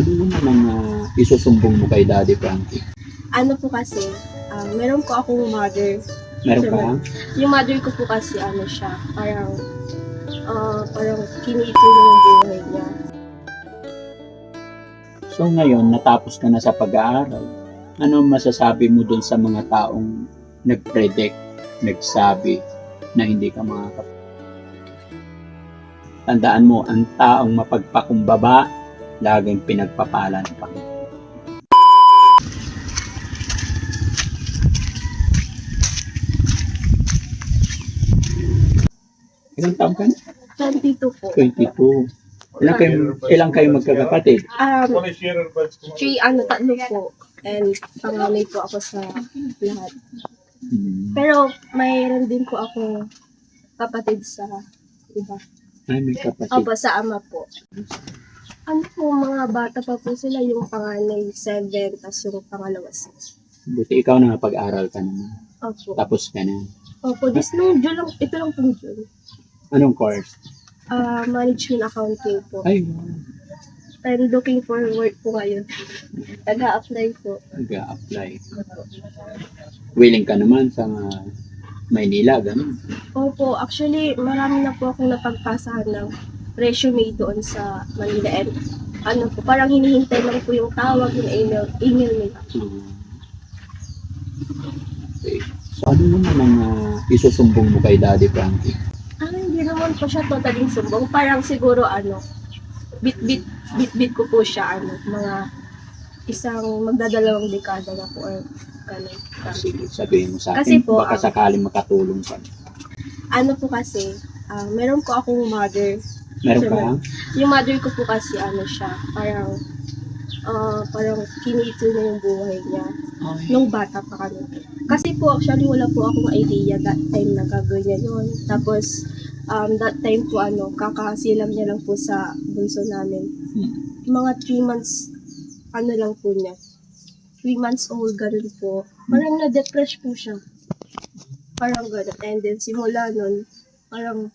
ano naman ang ah, isusumbong mo kay Daddy Frankie? Ano po kasi, um, meron po akong mother. Meron ka? Yung mother ko po kasi ano siya, parang ah, parang kiniito niya yung buhay niya. So ngayon, natapos ka na sa pag-aaral. Ano masasabi mo dun sa mga taong nag-predict, nagsabi na hindi ka makakap... Laging pinagpapala ng Panginoon. Ilang taon ka na? 22 po. 22. Ilang kayo, ilang kayo magkakapatid? Um, three, ano, tatlo po. And panganay po ako sa lahat. Hmm. Pero mayroon din po ako kapatid sa iba. Ay, may kapatid. Opo, sa ama po. Ano po, mga bata pa po sila, yung panganay 7, tapos yung pangalawa 6. Buti ikaw na pag-aral ka naman. Opo. Tapos ka na. Opo, this nung June lang, ito lang pong June. Anong course? Ah, management accounting po. Ay, And looking for work po ngayon. Nag-a-apply po. nag-a-apply. Willing ka naman sa Maynila, ganun. Opo, actually, marami na po akong napagpasahan ng resume doon sa Manila. And ano po, parang hinihintay lang po yung tawag, yung email, email nila. Hmm. Okay. So, ano naman ang ah, isusumbong mo kay Daddy Frankie? Ah, hindi naman po siya totally sumbong. Parang siguro ano, bit-bit, bit-bit ko po siya, ano, mga isang magdadalawang dekada na po or ganun. Sige, sabihin mo sa Kasi akin, po, baka ah, sakaling makatulong ka. Ano po kasi, ah, meron po akong mother. Meron ka? Yung mother ko po kasi ano siya, parang ah, parang kiniito niya yung buhay niya Ay. nung bata pa kami. Kasi po actually wala po akong idea that time na gagawin niya yun. Tapos um, that time po ano, kakasilam niya lang po sa bunso namin. Hmm. Mga 3 months, ano lang po niya. 3 months old, ganun po. Parang na-depress po siya. Parang ganun. And then simula nun, parang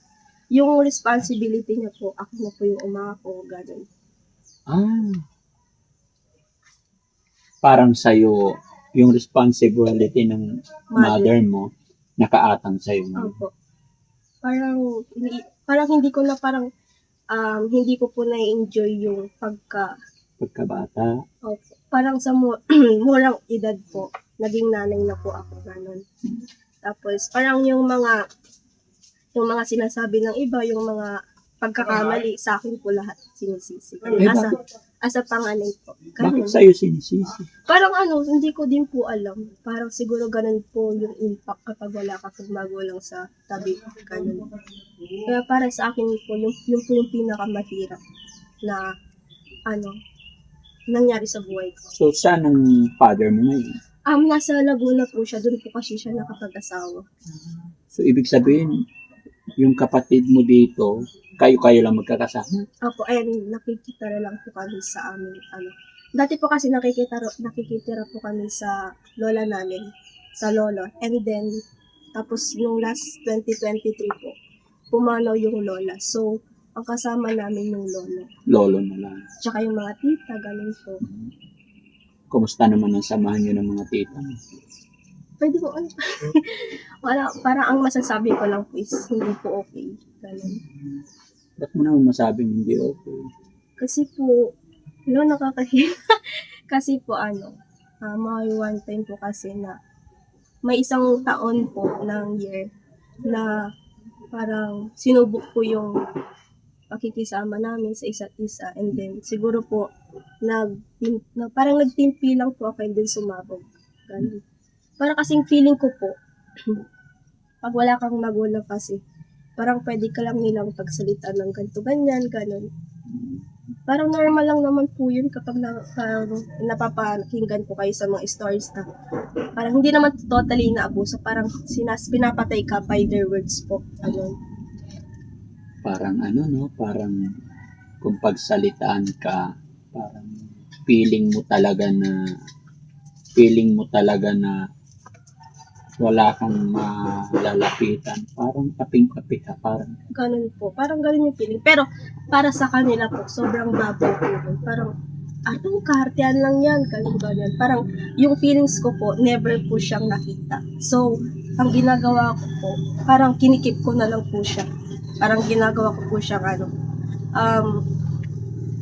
yung responsibility niya po, ako na po yung umako, ganun. Ah. Parang sa'yo, yung responsibility ng mother mo, nakaatang sa'yo. Opo. Parang, hindi, parang hindi ko na parang, um, hindi ko po na-enjoy yung pagka, Pagkabata. opo, parang sa mu- murang edad po, naging nanay na po ako, ganun. Tapos, parang yung mga, yung mga sinasabi ng iba, yung mga pagkakamali, sa akin po lahat sinisisi. Eh, Asa, bakit? asa panganay po. Bakit Ganun. sa'yo sinisisi? Parang ano, hindi ko din po alam. Parang siguro ganun po yung impact kapag wala ka pong magulang sa tabi. Ganun. Kaya para sa akin po, yung, yung po yung pinakamahirap na ano, nangyari sa buhay ko. So, saan ang father mo ngayon? Um, nasa Laguna po siya, doon po kasi siya nakapag-asawa. So, ibig sabihin, yung kapatid mo dito, kayo-kayo lang magkakasama. Opo, ayun, nakikita na lang po kami sa amin, ano. Dati po kasi nakikita, nakikitira po kami sa lola namin, sa lolo. And then, tapos nung last 2023 po, pumanaw yung lola. So, ang kasama namin yung lolo. Lolo na lang. Tsaka yung mga tita, ganun po. Kumusta naman ang samahan nyo ng mga tita? Pwede po, ano? Wala, parang ang masasabi ko lang po is, hindi po okay. Ganun. Ba't mo naman masabing hindi okay? Kasi po, no, nakakahiya. kasi po ano, uh, may one time po kasi na may isang taon po ng year na parang sinubok po yung pakikisama namin sa isa't isa and then siguro po nag, na, parang nagtimpi lang po ako and then sumabog. Ganun. Parang kasing feeling ko po, pag wala kang magulang kasi, parang pwede ka lang nilang pagsalita ng ganito, ganyan, ganun parang normal lang naman po yun kapag na, parang napapakinggan ko kayo sa mga stories na parang hindi naman totally inaabuso, parang sinas, pinapatay ka by their words po. Ano. Parang ano, no? Parang kung pagsalitaan ka, parang feeling mo talaga na feeling mo talaga na wala kang malalapitan. Parang kaping-kapi ka. Parang Ganun po. Parang ganun yung feeling. Pero para sa kanila po, sobrang babaw po yun. Parang atong kaartihan lang yan, ganun ganyan. Parang yung feelings ko po, never po siyang nakita. So, ang ginagawa ko po, parang kinikip ko na lang po siya. Parang ginagawa ko po siya ano, um,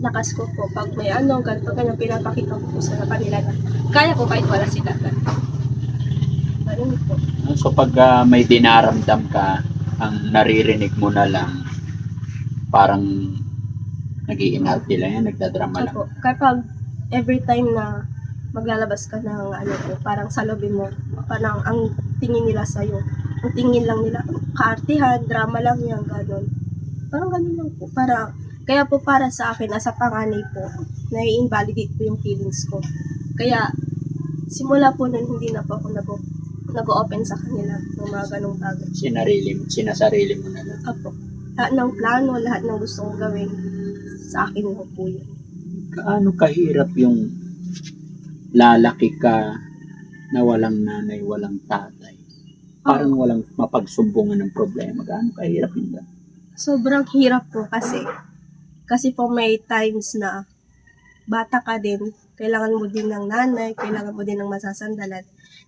lakas ko po. Pag may ano, ganito, ganyan, pinapakita ko po sa kanila na kaya ko kahit wala sila. Ganun. Po. So pag ah, may dinaramdam ka, ang naririnig mo na lang, parang nag-iinarte lang yan, nagdadrama lang. Opo. Kapag every time na maglalabas ka ng ano po, parang sa lobby mo, parang ang tingin nila sa'yo, ang tingin lang nila, kaartihan, drama lang yan, gano'n. Parang gano'n lang po. Para, kaya po para sa akin, as a panganay po, nai-invalidate po yung feelings ko. Kaya, simula po nun, hindi na po ako nag nag-open sa kanila ng mga ganong bagay. Sinarili mo, sinasarili mo na lang. Apo. Lahat ng plano, lahat ng gusto kong gawin, sa akin na po yun. Kaano kahirap yung lalaki ka na walang nanay, walang tatay? Parang walang mapagsumbungan ng problema. Gaano kahirap yun? ba? sobrang hirap po kasi. Kasi po may times na bata ka din, kailangan mo din ng nanay, kailangan mo din ng masasandalan.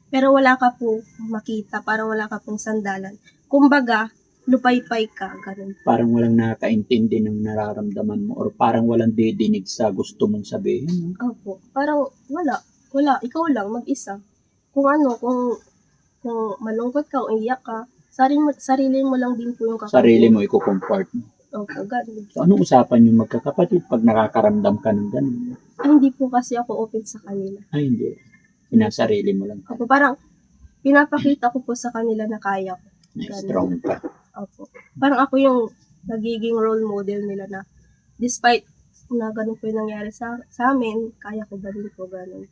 Pero wala ka po makita, parang wala ka pong sandalan. Kumbaga, lupay-pay ka, ganun. Parang walang nakakaintindi ng nararamdaman mo or parang walang didinig sa gusto mong sabihin. no? Opo, parang wala, wala, ikaw lang, mag-isa. Kung ano, kung, kung malungkot ka o iyak ka, sarili mo, sarili mo lang din po yung kakaroon. Sarili mo i-comfort mo. Opo, ganun. So, anong usapan yung magkakapatid pag nakakaramdam ka ng ganun? Ay, hindi po kasi ako open sa kanila. Ay, hindi. Sinasarili mo lang. Opo, parang pinapakita ko po sa kanila na kaya ko. Na strong ka. Opo. Parang ako yung nagiging role model nila na despite na ganun po yung nangyari sa, sa amin, kaya ko ba din po ganun.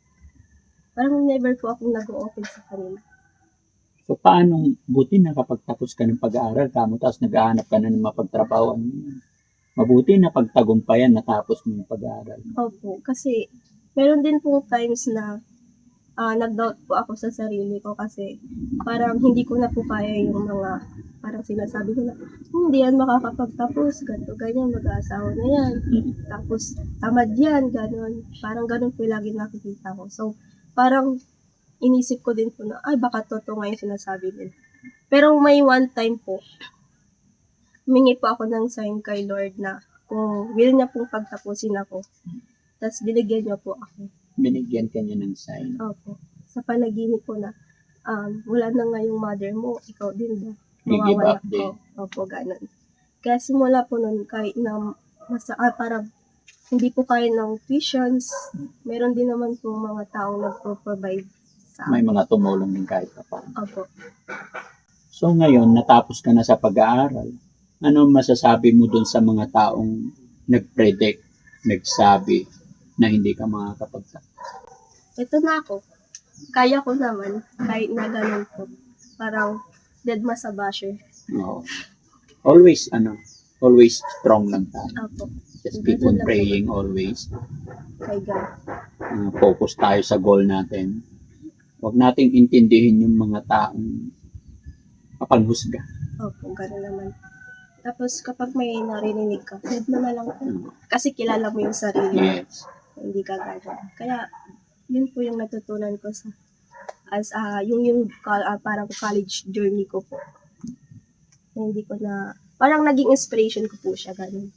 Parang never po akong nag-open sa kanila. So, paano, buti na kapag tapos ka ng pag-aaral ka mo, tapos nag-aanap ka na ng mapagtrabaho, mabuti na pagtagumpayan natapos mo yung pag-aaral. Opo, kasi meron din pong times na ah, nag-doubt po ako sa sarili ko kasi parang hindi ko na po kaya yung mga parang sinasabi nila, hindi yan makakapagtapos, ganito, ganyan, mag-aasawa na yan. Tapos, tamad yan, ganon. Parang ganon po yung lagi nakikita ko. So, parang inisip ko din po na, ay, baka totoo nga yung sinasabi nila. Pero may one time po, humingi po ako ng sign kay Lord na kung will niya pong pagtapusin ako, tapos binigyan niya po ako. Binigyan ka niya ng sign. Opo. Sa panaginip ko na, um, wala na nga yung mother mo, ikaw din give Mawawala ko. Opo, ganun. Kaya simula po nun, kahit na masa, ah, parang hindi po kaya ng tuitions, meron din naman po mga taong nagpo-provide May mga tumulong din kahit pa paano. Opo. So, ngayon, natapos ka na sa pag-aaral. Ano masasabi mo dun sa mga taong nag-predict, nagsabi na hindi ka makakapagtapos? Ito na ako. Kaya ko naman, kahit na ganun po. Parang dead ma sa basher. Oo. Always, ano, always strong lang tayo. Opo. Just keep on praying always. Kay God. Uh, focus tayo sa goal natin. Huwag nating intindihin yung mga taong kapanghusga. Opo, gano'n naman. Tapos kapag may narinig ka, dead mo na lang po. Kasi kilala mo yung sarili mo. Yes. Hindi ka gano'n. Kaya, yun po yung natutunan ko sa as ah yung yung ah, parang college journey ko po. Hindi ko na parang naging inspiration ko po siya ganun.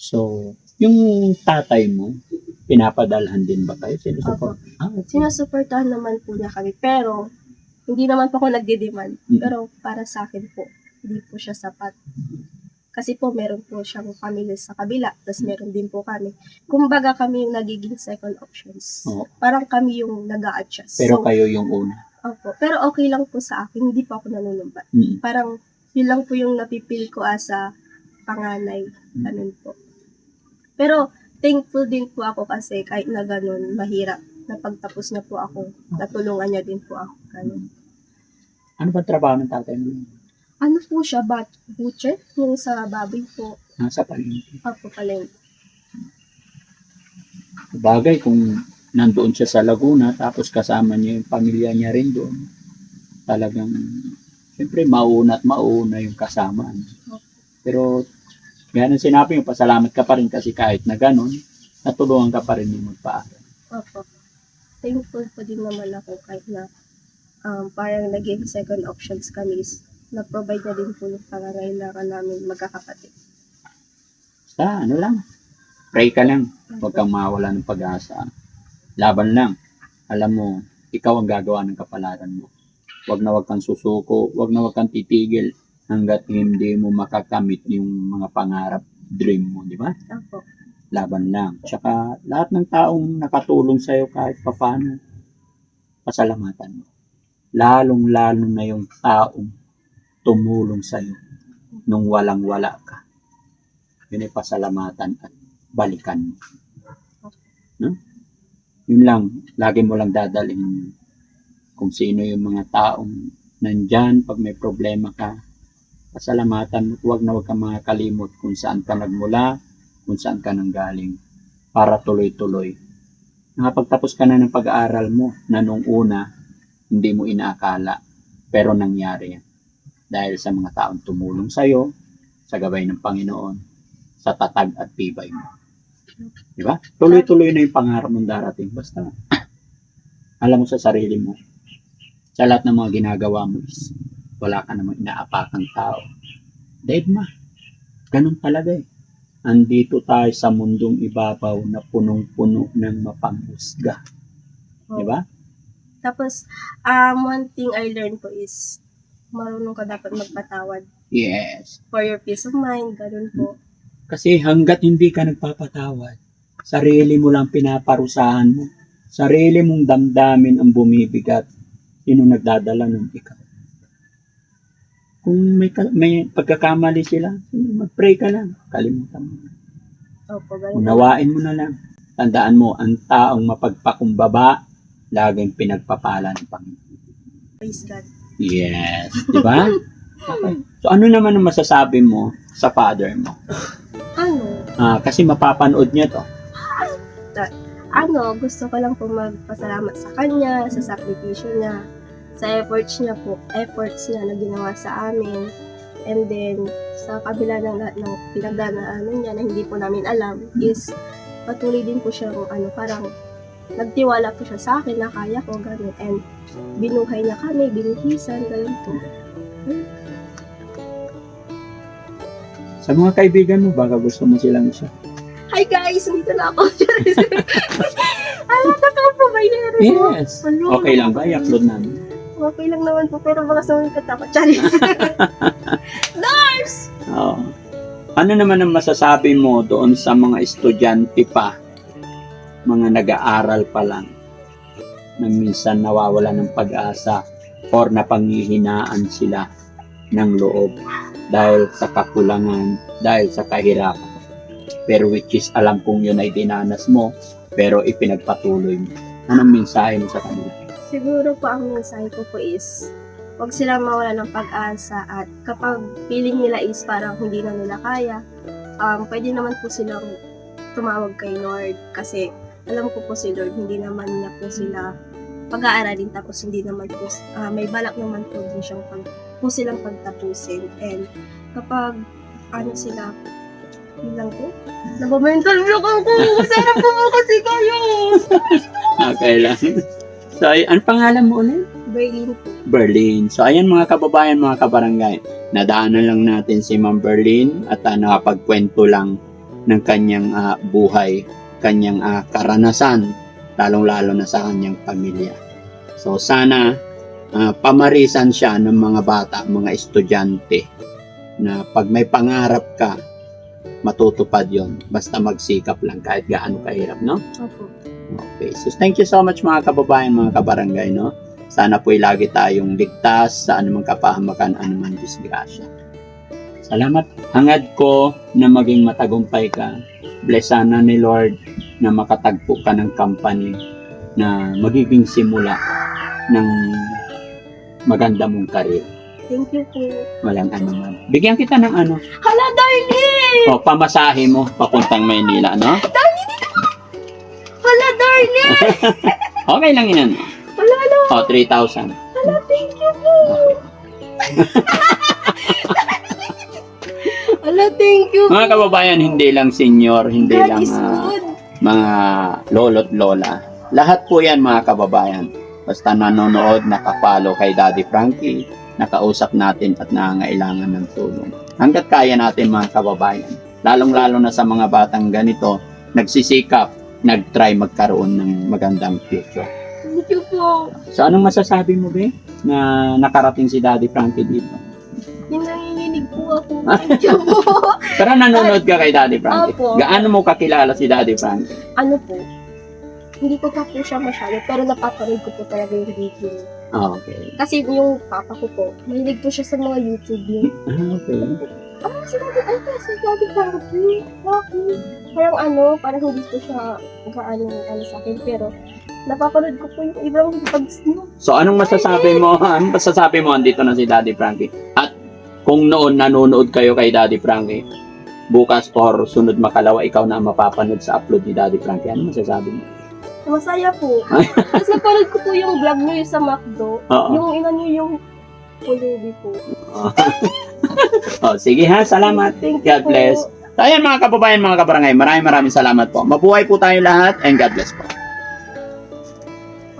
So, yung tatay mo, pinapadalhan din ba kayo? Sinusupport? Ah, okay. Sinusuportahan naman po niya kami pero hindi naman po ako nagde-demand. Mm. Pero para sa akin po, hindi po siya sapat. Kasi po meron po siyang family sa kabila, tapos meron din po kami. Kumbaga kami yung nagiging second options. Oo. Parang kami yung nag adjust Pero so, kayo yung una. opo. Pero okay lang po sa akin, hindi po ako nanunumbat. Mm. Parang yun lang po yung napipil ko as a panganay. Mm. Ganun po. Pero thankful din po ako kasi kahit na ganun, mahirap. Napagtapos na po ako, natulungan niya din po ako. Ganun. Ano ba trabaho ng tatay mo? Ano po siya, bat butcher? Yung sa baboy po, Nasa palengke. ako pala Bagay kung nandoon siya sa Laguna, tapos kasama niya yung pamilya niya rin doon. Talagang, siyempre, mauna at mauna yung kasama. Pero, yan ang sinabi mo, pasalamat ka pa rin kasi kahit na ganun, natulungan ka pa rin yung magpaaral. Opo. Thankful po din naman ako kahit na um, parang naging second options kami is na-provide na din po yung pangangailangan namin magkakapatid. Basta, ano lang, pray ka lang. Huwag kang mawala ng pag-asa. Laban lang. Alam mo, ikaw ang gagawa ng kapalaran mo. Huwag na huwag kang susuko, huwag na huwag kang titigil hanggat hindi mo makakamit yung mga pangarap, dream mo, di ba? Opo. Laban lang. Tsaka lahat ng taong nakatulong sa'yo kahit papano, pasalamatan mo. Lalong-lalo na yung taong tumulong sa'yo nung walang-wala ka. Yun ay pasalamatan at balikan mo. No? Yun lang, lagi mo lang dadalhin kung sino yung mga taong nandyan pag may problema ka. Pasalamatan mo, huwag na huwag kang makakalimot kung saan ka nagmula, kung saan ka nanggaling para tuloy-tuloy. Nakapagtapos ka na ng pag-aaral mo na nung una, hindi mo inaakala, pero nangyari yan. Dahil sa mga taong tumulong sa'yo, sa gabay ng Panginoon, sa tatag at tibay mo. Di ba? Tuloy-tuloy na yung pangarap mong darating. Basta, alam mo sa sarili mo, sa lahat ng mga ginagawa mo is, wala ka namang inaapakang tao. Dead ma. Ganun talaga eh. Andito tayo sa mundong ibabaw na punong-puno ng mapanghusga. Di ba? Tapos, um, one thing I learned po is marunong ka dapat magpatawad Yes. for your peace of mind, ganun po. Kasi hanggat hindi ka nagpapatawad, sarili mo lang pinaparusahan mo. Sarili mong damdamin ang bumibigat. Sino nagdadala ng ikaw? Kung may, may pagkakamali sila, mag-pray ka lang. Kalimutan mo. Opo, ganun. Unawain mo na lang. Tandaan mo, ang taong mapagpakumbaba, laging pinagpapala ng Panginoon. Praise God. Yes. Di ba? Okay. So ano naman ang masasabi mo sa father mo? Ano? Ah, kasi mapapanood niya to. Ano, gusto ko lang po magpasalamat sa kanya, sa sakripisyo niya, sa efforts niya po, efforts niya na ginawa sa amin. And then, sa kabila ng lahat ng pinagdanaanan niya na hindi po namin alam, is patuloy din po siyang, ano, parang nagtiwala po siya sa akin na kaya ko, gano'n. And binuhay niya kami, binuhisan, gano'n po. Sa mga kaibigan mo, baka gusto mo silang isa. Hi guys, nandito na ako. Ala, totoo po ba yun? Yes. Okay lang ba? I-upload namin. Okay lang naman po, pero baka sumikat ako. Charis. Nurse! Oo. Ano naman ang masasabi mo doon sa mga estudyante pa, mga nag-aaral pa lang, na minsan nawawala ng pag-asa or napanghihinaan sila ng loob dahil sa kakulangan, dahil sa kahirapan. Pero which is alam kong yun ay dinanas mo, pero ipinagpatuloy mo. Anong mensahe mo sa kanila? Siguro po ang mensahe ko po is, huwag silang mawala ng pag-asa at kapag feeling nila is parang hindi na nila kaya, um, pwede naman po silang tumawag kay Lord kasi alam ko po si Lord, hindi naman niya po sila pag-aaralin tapos hindi naman po, ah, may balak naman po din siyang pag, po silang pagtapusin and kapag ano sila, yun lang po, nabamental block ako, sarap po kasi kayo! Okay lang. So, ay, ano pangalan mo ulit? Berlin po. Berlin. So, ayan mga kababayan, mga kabarangay. Nadaanan lang natin si Ma'am Berlin at uh, nakapagkwento lang ng kanyang ah, buhay, kanyang ah, karanasan, lalong-lalo na sa kanyang pamilya. So, sana ah, pamarisan siya ng mga bata, mga estudyante na pag may pangarap ka, matutupad yon Basta magsikap lang kahit gaano kahirap, no? Opo. Okay. So, thank you so much mga kababayan, mga kabarangay, no? Sana po'y lagi tayong ligtas sa anumang kapahamakan, anumang disgrasya. Salamat. Hangad ko na maging matagumpay ka. Bless sana ni Lord na makatagpo ka ng company na magiging simula ng maganda mong karir. Thank you po. Walang anuman. Bigyan kita ng ano, Hala, darling! o pamasahe mo papuntang Maynila, no? Darling! Okay lang yan. Hala, hala! O, 3,000. Hala, thank you po! Hala, thank you Mga kababayan, hindi lang senior, hindi God lang good. mga lolo't lola. Lahat po yan mga kababayan. Basta nanonood, nakapalo kay Daddy Frankie, nakausap natin at nangangailangan ng tulong. Hanggat kaya natin mga kababayan. Lalong-lalo na sa mga batang ganito, nagsisikap, nag-try magkaroon ng magandang future. Thank you po. So anong masasabi mo, Be? Na nakarating si Daddy Frankie dito? Yung nanginginig po ako. Thank you po. Pero nanonood ka kay Daddy Frankie. Opo. Gaano mo kakilala si Daddy Frankie? ano po, hindi ko pa po siya masyado, pero napapanood ko po talaga yung video. Ah, okay. Kasi yung papa ko po, mahilig po siya sa mga YouTube yung, Ah, okay. Ah, si Daddy, ay, si Daddy Frankie, Rocky. Parang ano, parang hindi po siya gaano ano sa akin, pero napapanood ko po yung ibang vlogs niyo. So anong masasabi mo? Anong masasabi mo andito na si Daddy Frankie? At kung noon nanonood kayo kay Daddy Frankie, bukas or sunod makalawa ikaw na mapapanood sa upload ni Daddy Frankie, ano masasabi mo? Masaya po. Tapos napanood ko po yung vlog niyo sa McDo, Oo. yung ina niyo yung pulubi po. Oh, sige ha, salamat. Thank you God bless. So ayan mga kababayan, mga kabarangay, maraming maraming salamat po. Mabuhay po tayo lahat and God bless po.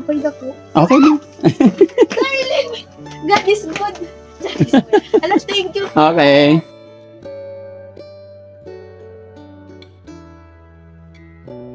Okay na po. Okay na. God is good. God is good. Alam, thank you Okay.